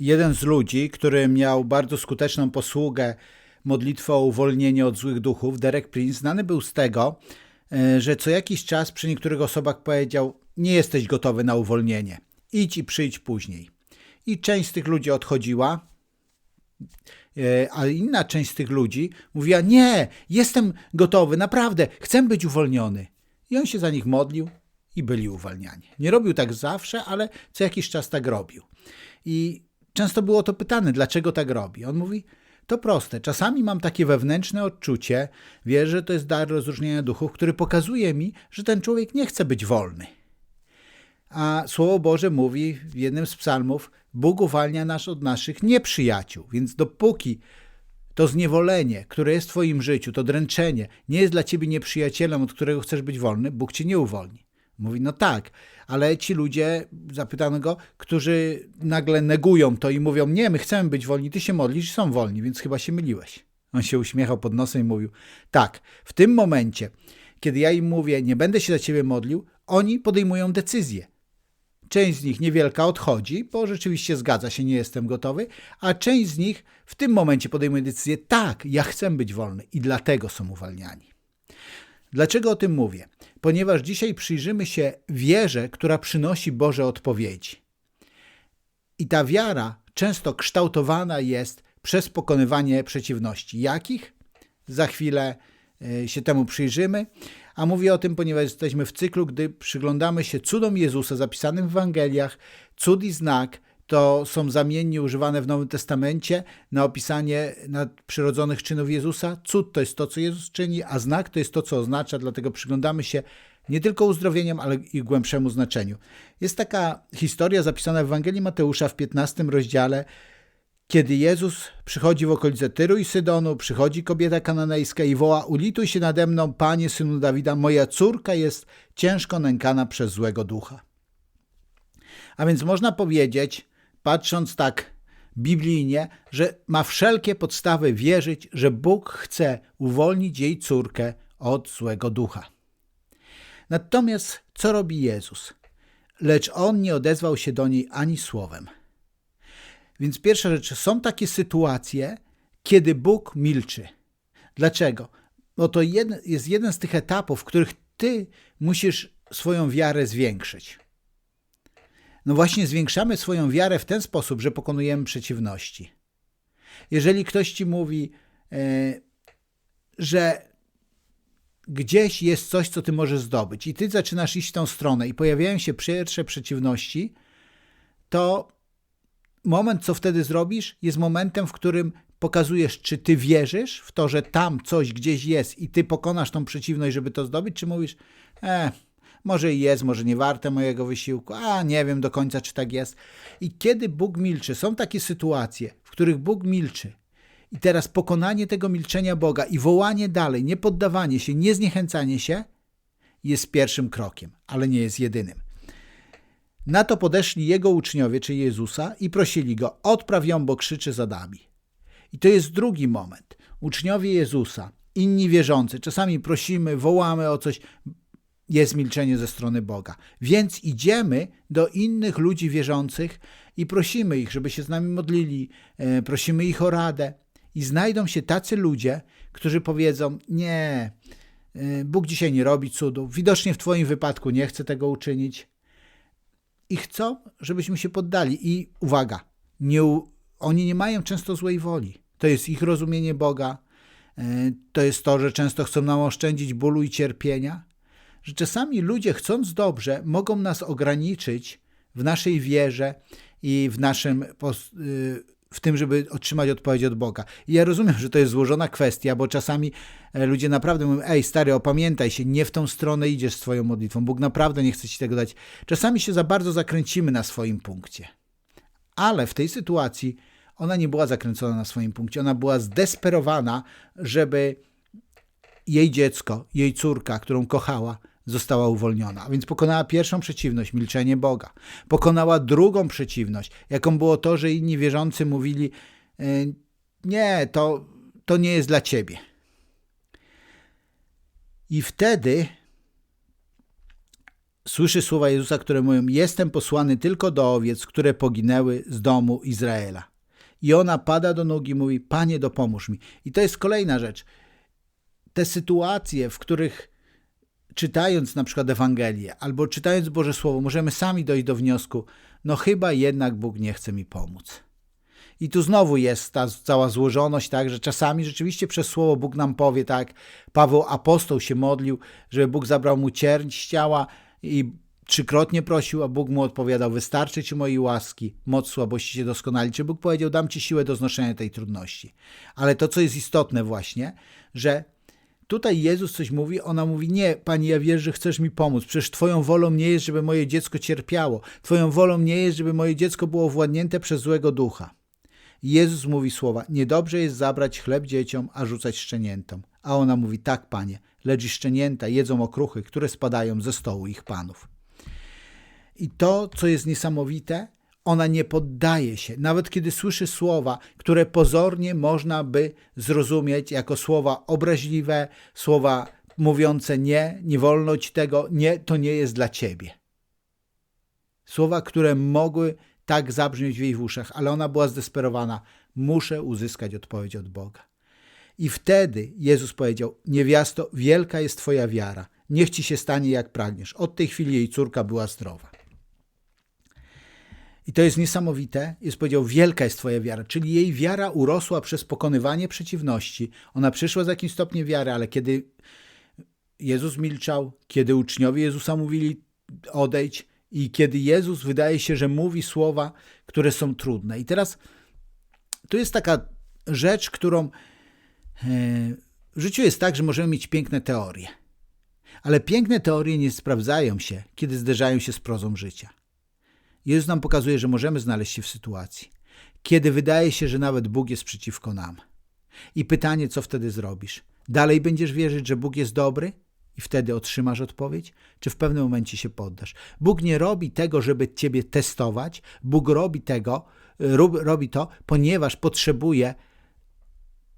jeden z ludzi, który miał bardzo skuteczną posługę modlitwą o uwolnienie od złych duchów, Derek Prince, znany był z tego, e, że co jakiś czas przy niektórych osobach powiedział: Nie jesteś gotowy na uwolnienie, idź i przyjdź później. I część z tych ludzi odchodziła, e, a inna część z tych ludzi mówiła: Nie, jestem gotowy, naprawdę, chcę być uwolniony. I on się za nich modlił i byli uwalniani. Nie robił tak zawsze, ale co jakiś czas tak robił. I często było to pytane, dlaczego tak robi. On mówi: To proste. Czasami mam takie wewnętrzne odczucie, wierzę, że to jest dar rozróżnienia duchów, który pokazuje mi, że ten człowiek nie chce być wolny. A Słowo Boże mówi w jednym z psalmów: Bóg uwalnia nas od naszych nieprzyjaciół. Więc dopóki to zniewolenie, które jest w Twoim życiu, to dręczenie, nie jest dla Ciebie nieprzyjacielem, od którego chcesz być wolny, Bóg Cię nie uwolni. Mówi, no tak, ale ci ludzie, zapytano go, którzy nagle negują to i mówią, nie, my chcemy być wolni, ty się modlisz są wolni, więc chyba się myliłeś. On się uśmiechał pod nosem i mówił, tak, w tym momencie, kiedy ja im mówię, nie będę się za ciebie modlił, oni podejmują decyzję. Część z nich niewielka odchodzi, bo rzeczywiście zgadza się, nie jestem gotowy, a część z nich w tym momencie podejmuje decyzję, tak, ja chcę być wolny i dlatego są uwalniani. Dlaczego o tym mówię? Ponieważ dzisiaj przyjrzymy się wierze, która przynosi Boże odpowiedzi. I ta wiara często kształtowana jest przez pokonywanie przeciwności. Jakich? Za chwilę e, się temu przyjrzymy. A mówię o tym, ponieważ jesteśmy w cyklu, gdy przyglądamy się cudom Jezusa zapisanym w Ewangeliach, cud i znak, to są zamiennie używane w Nowym Testamencie na opisanie nadprzyrodzonych czynów Jezusa. Cud to jest to, co Jezus czyni, a znak to jest to, co oznacza, dlatego przyglądamy się nie tylko uzdrowieniom, ale i głębszemu znaczeniu. Jest taka historia zapisana w Ewangelii Mateusza w 15 rozdziale, kiedy Jezus przychodzi w okolice Tyru i Sydonu, przychodzi kobieta kananejska i woła: Ulituj się nade mną, panie synu Dawida, moja córka jest ciężko nękana przez złego ducha. A więc można powiedzieć, patrząc tak biblijnie, że ma wszelkie podstawy wierzyć, że Bóg chce uwolnić jej córkę od złego ducha. Natomiast co robi Jezus? Lecz on nie odezwał się do niej ani słowem. Więc pierwsza rzecz, są takie sytuacje, kiedy Bóg milczy. Dlaczego? Bo to jest jeden z tych etapów, w których ty musisz swoją wiarę zwiększyć. No właśnie zwiększamy swoją wiarę w ten sposób, że pokonujemy przeciwności. Jeżeli ktoś ci mówi, e, że gdzieś jest coś, co ty możesz zdobyć, i ty zaczynasz iść w tą stronę, i pojawiają się pierwsze przeciwności, to moment, co wtedy zrobisz, jest momentem, w którym pokazujesz, czy ty wierzysz w to, że tam coś gdzieś jest i ty pokonasz tą przeciwność, żeby to zdobyć, czy mówisz, e, może jest, może nie warte mojego wysiłku, a nie wiem do końca, czy tak jest. I kiedy Bóg milczy, są takie sytuacje, w których Bóg milczy. I teraz pokonanie tego milczenia Boga i wołanie dalej, nie poddawanie się, nie zniechęcanie się jest pierwszym krokiem, ale nie jest jedynym. Na to podeszli jego uczniowie, czy Jezusa, i prosili go: Odpraw ją, bo krzyczy za nami. I to jest drugi moment. Uczniowie Jezusa, inni wierzący, czasami prosimy, wołamy o coś, jest milczenie ze strony Boga. Więc idziemy do innych ludzi wierzących i prosimy ich, żeby się z nami modlili, e, prosimy ich o radę. I znajdą się tacy ludzie, którzy powiedzą: Nie, e, Bóg dzisiaj nie robi cudów, widocznie w Twoim wypadku nie chce tego uczynić. I chcą, żebyśmy się poddali. I uwaga, nie, oni nie mają często złej woli. To jest ich rozumienie Boga. E, to jest to, że często chcą nam oszczędzić bólu i cierpienia że czasami ludzie, chcąc dobrze, mogą nas ograniczyć w naszej wierze i w naszym y, w tym, żeby otrzymać odpowiedź od Boga. I ja rozumiem, że to jest złożona kwestia, bo czasami e, ludzie naprawdę mówią, ej stary, opamiętaj się, nie w tą stronę idziesz swoją modlitwą, Bóg naprawdę nie chce ci tego dać. Czasami się za bardzo zakręcimy na swoim punkcie. Ale w tej sytuacji ona nie była zakręcona na swoim punkcie, ona była zdesperowana, żeby jej dziecko, jej córka, którą kochała, została uwolniona. A więc pokonała pierwszą przeciwność, milczenie Boga. Pokonała drugą przeciwność, jaką było to, że inni wierzący mówili: e, Nie, to, to nie jest dla ciebie. I wtedy słyszy słowa Jezusa, które mówią: Jestem posłany tylko do owiec, które poginęły z domu Izraela. I ona pada do nóg i mówi: Panie, dopomóż mi. I to jest kolejna rzecz. Te sytuacje, w których czytając na przykład Ewangelię albo czytając Boże Słowo, możemy sami dojść do wniosku: No, chyba jednak Bóg nie chce mi pomóc. I tu znowu jest ta cała złożoność, tak, że czasami rzeczywiście przez słowo Bóg nam powie, tak, Paweł apostoł się modlił, żeby Bóg zabrał mu cierń z ciała i trzykrotnie prosił, a Bóg mu odpowiadał, wystarczy ci mojej łaski, moc słabości się doskonali. Czy Bóg powiedział, dam ci siłę do znoszenia tej trudności. Ale to, co jest istotne właśnie, że tutaj Jezus coś mówi, ona mówi, nie, Pani, ja wierzę, że chcesz mi pomóc. Przecież Twoją wolą nie jest, żeby moje dziecko cierpiało. Twoją wolą nie jest, żeby moje dziecko było władnięte przez złego ducha. Jezus mówi słowa: Niedobrze jest zabrać chleb dzieciom, a rzucać szczeniętom. A ona mówi: Tak, panie, lecz i szczenięta jedzą okruchy, które spadają ze stołu ich panów. I to, co jest niesamowite, ona nie poddaje się, nawet kiedy słyszy słowa, które pozornie można by zrozumieć jako słowa obraźliwe, słowa mówiące nie, nie wolno ci tego, nie, to nie jest dla ciebie. Słowa, które mogły tak zabrzmieć w jej uszach, ale ona była zdesperowana. Muszę uzyskać odpowiedź od Boga. I wtedy Jezus powiedział: Niewiasto, wielka jest Twoja wiara. Niech ci się stanie jak pragniesz. Od tej chwili jej córka była zdrowa. I to jest niesamowite. Jest powiedział: Wielka jest Twoja wiara, czyli jej wiara urosła przez pokonywanie przeciwności. Ona przyszła z jakimś stopniem wiary, ale kiedy Jezus milczał, kiedy uczniowie Jezusa mówili: Odejdź, i kiedy Jezus wydaje się, że mówi słowa, które są trudne. I teraz to jest taka rzecz, którą e, w życiu jest tak, że możemy mieć piękne teorie. Ale piękne teorie nie sprawdzają się, kiedy zderzają się z prozą życia. Jezus nam pokazuje, że możemy znaleźć się w sytuacji, kiedy wydaje się, że nawet Bóg jest przeciwko nam. I pytanie, co wtedy zrobisz? Dalej będziesz wierzyć, że Bóg jest dobry? i wtedy otrzymasz odpowiedź, czy w pewnym momencie się poddasz. Bóg nie robi tego, żeby ciebie testować, Bóg robi tego, robi to, ponieważ potrzebuje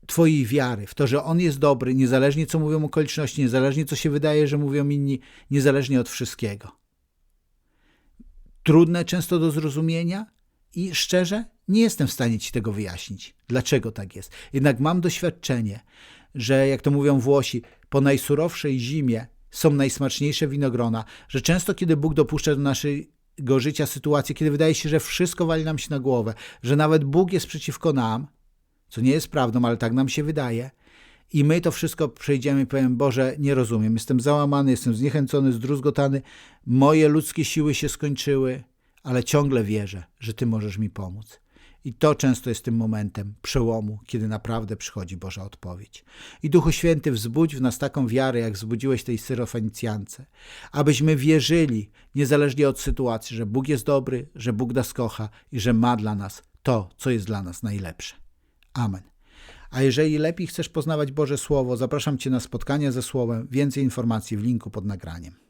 Twojej wiary w to, że On jest dobry, niezależnie co mówią okoliczności, niezależnie co się wydaje, że mówią inni, niezależnie od wszystkiego. Trudne często do zrozumienia i szczerze nie jestem w stanie Ci tego wyjaśnić, dlaczego tak jest. Jednak mam doświadczenie, że jak to mówią Włosi, po najsurowszej zimie są najsmaczniejsze winogrona, że często kiedy Bóg dopuszcza do naszego życia sytuacje, kiedy wydaje się, że wszystko wali nam się na głowę, że nawet Bóg jest przeciwko nam, co nie jest prawdą, ale tak nam się wydaje, i my to wszystko przejdziemy i powiem, Boże, nie rozumiem, jestem załamany, jestem zniechęcony, zdruzgotany, moje ludzkie siły się skończyły, ale ciągle wierzę, że Ty możesz mi pomóc. I to często jest tym momentem przełomu, kiedy naprawdę przychodzi Boża odpowiedź. I Duchu Święty, wzbudź w nas taką wiarę, jak wzbudziłeś tej syrofenicjance, abyśmy wierzyli, niezależnie od sytuacji, że Bóg jest dobry, że Bóg nas kocha i że ma dla nas to, co jest dla nas najlepsze. Amen. A jeżeli lepiej chcesz poznawać Boże Słowo, zapraszam Cię na spotkanie ze Słowem. Więcej informacji w linku pod nagraniem.